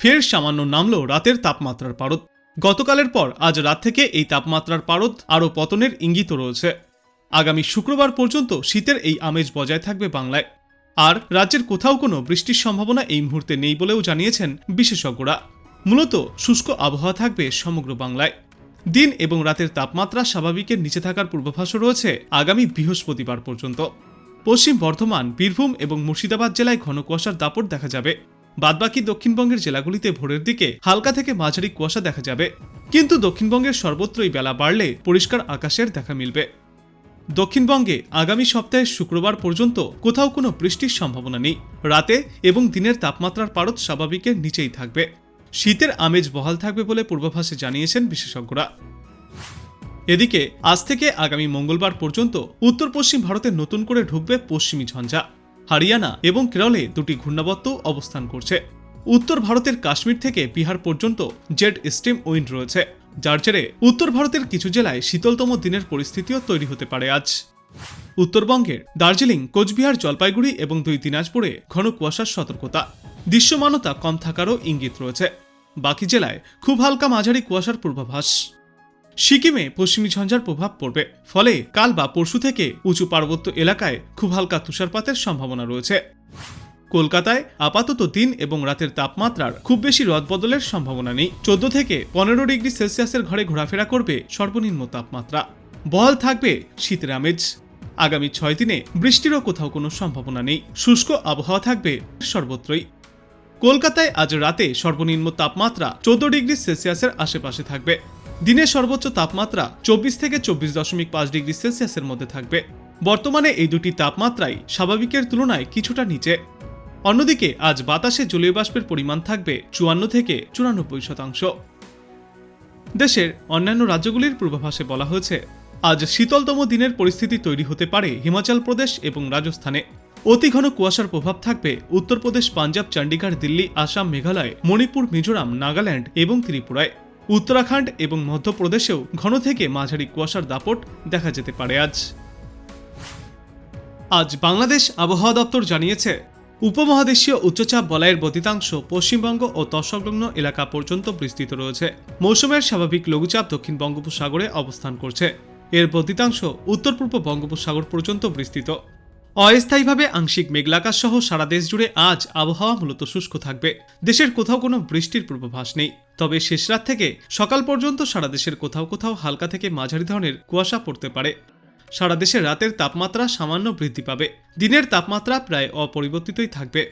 ফের সামান্য নামল রাতের তাপমাত্রার পারদ। গতকালের পর আজ রাত থেকে এই তাপমাত্রার পারদ আরও পতনের ইঙ্গিত রয়েছে। আগামী শুক্রবার পর্যন্ত শীতের এই আমেজ বজায় থাকবে বাংলায়। আর রাজ্যের কোথাও কোনো বৃষ্টির সম্ভাবনা এই মুহূর্তে নেই বলেও জানিয়েছেন বিশেষজ্ঞরা। মূলত শুষ্ক আবহাওয়া থাকবে সমগ্র বাংলায়। দিন এবং রাতের তাপমাত্রা স্বাভাবিকের নিচে থাকার পূর্বাভাসও রয়েছে আগামী বৃহস্পতিবার পর্যন্ত। পশ্চিম বর্ধমান, বীরভূম এবং মুর্শিদাবাদ জেলায় ঘন কুয়াশার দাপট দেখা যাবে। বাদবাকি দক্ষিণবঙ্গের জেলাগুলিতে ভোরের দিকে হালকা থেকে মাঝারি কুয়াশা দেখা যাবে। কিন্তু দক্ষিণবঙ্গের সর্বত্রই বেলা বাড়লে পরিষ্কার আকাশের দেখা মিলবে। দক্ষিণবঙ্গে আগামী সপ্তাহের শুক্রবার পর্যন্ত কোথাও কোনো বৃষ্টির সম্ভাবনা নেই। রাতে এবং দিনের তাপমাত্রার পারদ স্বাভাবিকের নিচেই থাকবে। শীতের আমেজ বহাল থাকবে বলে পূর্বাভাসে জানিয়েছেন বিশেষজ্ঞরা। এদিকে, আজ থেকে আগামী মঙ্গলবার পর্যন্ত উত্তর পশ্চিম ভারতে নতুন করে ঢুকবে পশ্চিমী ঝঞ্ঝা। হরিয়ানা এবং কেরলে দুটি ঘূর্ণাবর্ত অবস্থান করছে। উত্তর ভারতের কাশ্মীর থেকে বিহার পর্যন্ত জেড স্টিম উইন্ড রয়েছে, যার জেরে উত্তর ভারতের কিছু জেলায় শীতলতম দিনের পরিস্থিতিও তৈরি হতে পারে আজ। উত্তরবঙ্গের দার্জিলিং, কোচবিহার, জলপাইগুড়ি এবং দুই দিনাজপুরে ঘন কুয়াশার সতর্কতা। দৃশ্যমানতা কম থাকারও ইঙ্গিত রয়েছে। বাকি জেলায় খুব হালকা মাঝারি কুয়াশার পূর্বাভাস। সিকিমে পশ্চিমী ঝঞ্ঝার প্রভাব পড়বে। ফলে কাল বা পরশু থেকে উঁচু পার্বত্য এলাকায় খুব হালকা তুষারপাতের সম্ভাবনা রয়েছে। কলকাতায় আপাতত দিন এবং রাতের তাপমাত্রার খুব বেশি রদবদলের সম্ভাবনা নেই। চোদ্দ থেকে পনেরো ডিগ্রি সেলসিয়াসের ঘরে ঘোরাফেরা করবে সর্বনিম্ন তাপমাত্রা। বহাল থাকবে শীতের আমেজ। আগামী ছয় দিনে বৃষ্টিরও কোথাও কোনো সম্ভাবনা নেই। শুষ্ক আবহাওয়া থাকবে সর্বত্রই। কলকাতায় আজ রাতে সর্বনিম্ন তাপমাত্রা চোদ্দ ডিগ্রি সেলসিয়াসের আশেপাশে থাকবে। দিনের সর্বোচ্চ তাপমাত্রা চব্বিশ থেকে চব্বিশ দশমিক পাঁচ ডিগ্রি সেলসিয়াসের মধ্যে থাকবে। বর্তমানে এই দুটি তাপমাত্রাই স্বাভাবিকের তুলনায় কিছুটা নিচে। অন্যদিকে, আজ বাতাসে জলীয় বাষ্পের পরিমাণ থাকবে চুয়ান্ন থেকে চুরানব্বই শতাংশ। দেশের অন্যান্য রাজ্যগুলির পূর্বাভাসে বলা হয়েছে, আজ শীতলতম দিনের পরিস্থিতি তৈরি হতে পারে হিমাচল প্রদেশ এবং রাজস্থানে। অতি ঘন কুয়াশার প্রভাব থাকবে উত্তরপ্রদেশ, পাঞ্জাব চণ্ডীগড় দিল্লি, আসাম, মেঘালয়, মণিপুর, মিজোরাম, নাগাল্যান্ড এবং ত্রিপুরায়। উত্তরাখণ্ড এবং মধ্যপ্রদেশেও ঘন থেকে মাঝারি কুয়াশার দাপট দেখা যেতে পারে আজ। আজ বাংলাদেশ আবহাওয়া দপ্তর জানিয়েছে, উপমহাদেশীয় উচ্চচাপ বলয়ের বদিতাংশ পশ্চিমবঙ্গ ও তৎসংলগ্ন এলাকা পর্যন্ত বিস্তৃত রয়েছে। মৌসুমের স্বাভাবিক লঘুচাপ দক্ষিণ বঙ্গোপসাগরে অবস্থান করছে। এর বদিতাংশ উত্তর পূর্ব বঙ্গোপসাগর পর্যন্ত বিস্তৃত। অস্থায়ীভাবে আংশিক মেঘলাকাশ সহ সারা দেশ জুড়ে আজ আবহাওয়া মূলত শুষ্ক থাকবে। দেশের কোথাও কোনো বৃষ্টির পূর্বাভাস নেই। তবে শেষ রাত থেকে সকাল পর্যন্ত সারা দেশের কোথাও কোথাও হালকা থেকে মাঝারি ধরনের কুয়াশা পড়তে পারে। সারা দেশে রাতের তাপমাত্রা সামান্য বৃদ্ধি পাবে। দিনের তাপমাত্রা প্রায় অপরিবর্তিতই থাকবে।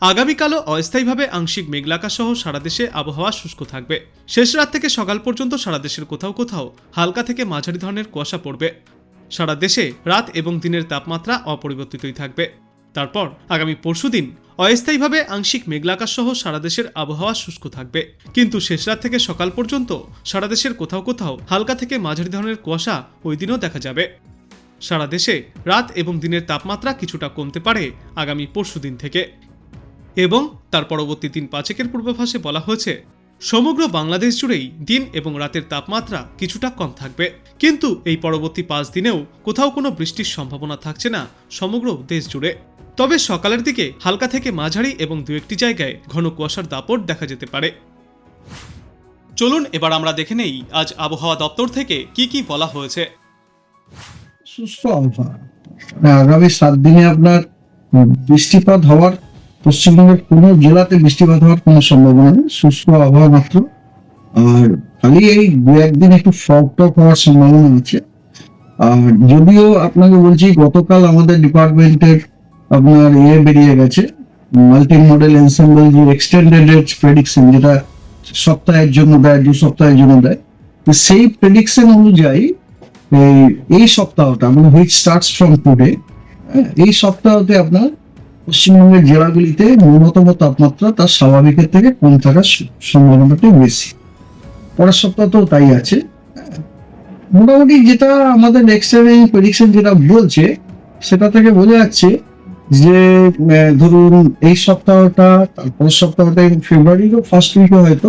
আগামীকালও অস্থায়ীভাবে আংশিক মেঘলাকা সহ সারা দেশে আবহাওয়া শুষ্ক থাকবে। শেষ রাত থেকে সকাল পর্যন্ত সারা দেশের কোথাও কোথাও হালকা থেকে মাঝারি ধরনের কুয়াশা পড়বে। সারা দেশে রাত এবং দিনের তাপমাত্রা অপরিবর্তিতই থাকবে। তারপর আগামী পরশুদিন অস্থায়ীভাবে আংশিক মেঘলাকাশ সহ সারা দেশের আবহাওয়া শুষ্ক থাকবে। কিন্তু শেষ রাত থেকে সকাল পর্যন্ত সারা দেশের কোথাও কোথাও হালকা থেকে মাঝারি ধরনের কুয়াশা ওই দিনও দেখা যাবে। সারা দেশে রাত এবং দিনের তাপমাত্রা কিছুটা কমতে পারে আগামী পরশুদিন থেকে। এবং তার পরবর্তী দিন পাঁচেকের পূর্বাভাসে বলা হয়েছে, সমগ্র বাংলাদেশ জুড়েই দিন এবং রাতের তাপমাত্রা কিছুটা কম থাকবে। কিন্তু এই পরবর্তী পাঁচ দিনেও কোথাও কোনো বৃষ্টির সম্ভাবনা থাকছে না সমগ্র দেশ জুড়ে। তবে সকালের দিকে হালকা থেকে মাঝারি এবং দু একটি জায়গায় ঘন কুয়াশার দাপট দেখা যেতে পারে। চলুন, এবার আমরা দেখে নেই আজ আবহাওয়া দপ্তর থেকে কি কি বলা হয়েছে। আবহাওয়া। মানে আগামী সাত দিনে আপনার বৃষ্টিপাত হওয়ার পশ্চিমবঙ্গের কোনো জেলাতে বৃষ্টিপাত হওয়ার কোনো সম্ভাবনা নেই, শুষ্ক আবহাওয়া মাত্র। আর খালি এই দু একদিন একটু ফগ টক হওয়ার সম্ভাবনা আছে। আর যদিও আপনাকে বলছি, গতকাল আমাদের ডিপার্টমেন্টের আপনার এ বেরিয়ে গেছে। মাল্টি মডেল এনসেম্বল যে এক্সটেন্ডেড প্রেডিকশন যেটা সপ্তাহের জন্য দেয়, দু সপ্তাহের জন্য দেয়, তো সেই প্রেডিকশন অনুযায়ী এই সপ্তাহটা মানে হুইচ স্টার্টস ফ্রম টুডে এই সপ্তাহতে আপনার পশ্চিমবঙ্গের জেলাগুলিতে ন্যূনতম তাপমাত্রা তার স্বাভাবিকের থেকে কম থাকার সম্ভাবনাটাই বেশি। পরের সপ্তাহতেও তাই আছে। মোটামুটি যেটা আমাদের নেক্সট টাইম প্রেডিকশন যেটা বলছে, সেটা থেকে বোঝা যাচ্ছে যে ধরুন, এই সপ্তাহটা তারপরের সপ্তাহটা ফেব্রুয়ারিরও ফার্স্ট উইকে হয়তো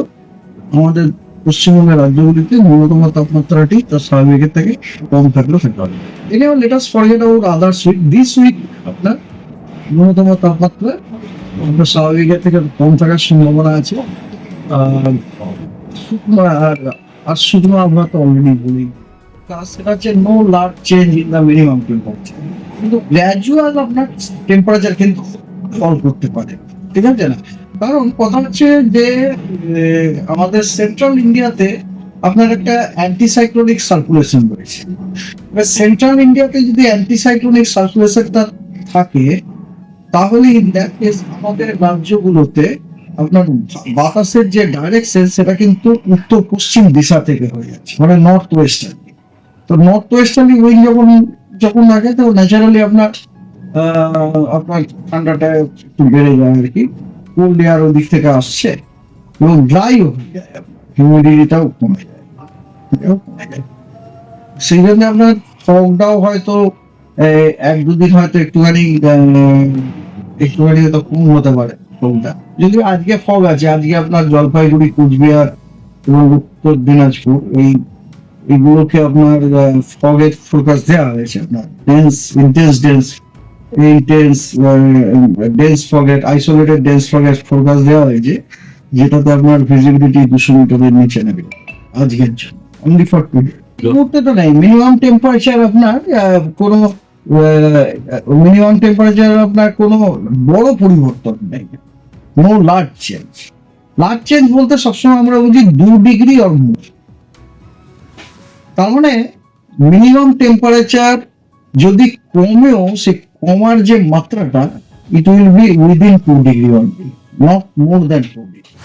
আমাদের পশ্চিমবঙ্গের রাজ্যগুলিতে ন্যূনতম তাপমাত্রাটি তার স্বাভাবিকের থেকে কম থাকলেও February as forget out others week this week আপনার ন্যূনতম তাপমাত্রা ওটা স্বাভাবিকের থেকে কম থাকার সম্ভাবনা আছে। আর আর শুকনো আবহাওয়া তো অলরেডি বলি সেটা হচ্ছে no large change in the minimum temperature কিন্তু গ্র্যাজুয়াল আপনার টেম্পারেচার কিন্তু ফল করতে পারে, ঠিক আছে না? কারণ কথা হচ্ছে যে আমাদের সেন্ট্রাল ইন্ডিয়াতে আপনার একটা অ্যান্টিসাইক্লোনিক সার্কুলেশন রয়েছে। এবার সেন্ট্রাল ইন্ডিয়াতে যদি অ্যান্টিসাইক্লোনিক সার্কুলেশনটা থাকে, তাহলে in that case আমাদের রাজ্যগুলোতে আপনার বাতাসের যে ডাইরেকশন সেটা কিন্তু উত্তর পশ্চিম দিশা থেকে হয়ে যাচ্ছে মানে নর্থ ওয়েস্টার্লি তো নর্থ ওয়েস্টার্লি উইন্ড যখন যখন লাগে তো ন্যাচারালি আপনার আপনার ঠান্ডাটা একটু বেড়ে যায় আর কি। কোল্ড এয়ার ওদিক থেকে আসছে। এবং ড্রাইও হয়ে যায়। হিউমিডিটিটাও কমে যায়। সেই জন্য আপনার ফগটাও হয়তো এক দুদিন হয়তো একটুখানি একটুখানি হয়তো কম হতে পারে ফগটা যদি আজকে ফগ আছে, আজকে আপনার জলপাইগুড়ি, কুচবিহার এবং উত্তর দিনাজপুর, এই এগুলোকে আপনার ফগের ফোকাস দেওয়া হয়েছে আপনার। Dense intense dense intense dense ফগের isolated dense ফগের ফোকাস দেওয়া হয়েছে, যেটাতে আপনার ভিজিবিলিটি দুশো মিটারের নিচে নেবে আজকের জন্য। অনলি ফর টু মুহূর্তে তো নেই। মিনিমাম টেম্পারেচার আপনার কোনো মিনিমাম টেম্পারেচার আপনার কোনো বড় পরিবর্তন নেই। No large change large change বলতে সবসময় আমরা বুঝি দু ডিগ্রি মোর তার মানে মিনিমাম টেম্পারেচার যদি কমেও সে কমার যে মাত্রাটা it will be within two degree only not more than two degree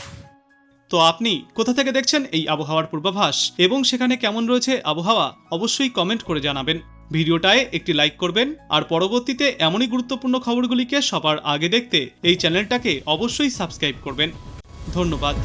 তো আপনি কোথা থেকে দেখছেন এই আবহাওয়ার পূর্বাভাস এবং সেখানে কেমন রয়েছে আবহাওয়া, অবশ্যই কমেন্ট করে জানাবেন। ভিডিওটায় একটি লাইক করবেন, আর পরবর্তীতে এমনই গুরুত্বপূর্ণ খবরগুলিকে সবার আগে দেখতে এই চ্যানেলটাকে অবশ্যই সাবস্ক্রাইব করবেন। ধন্যবাদ।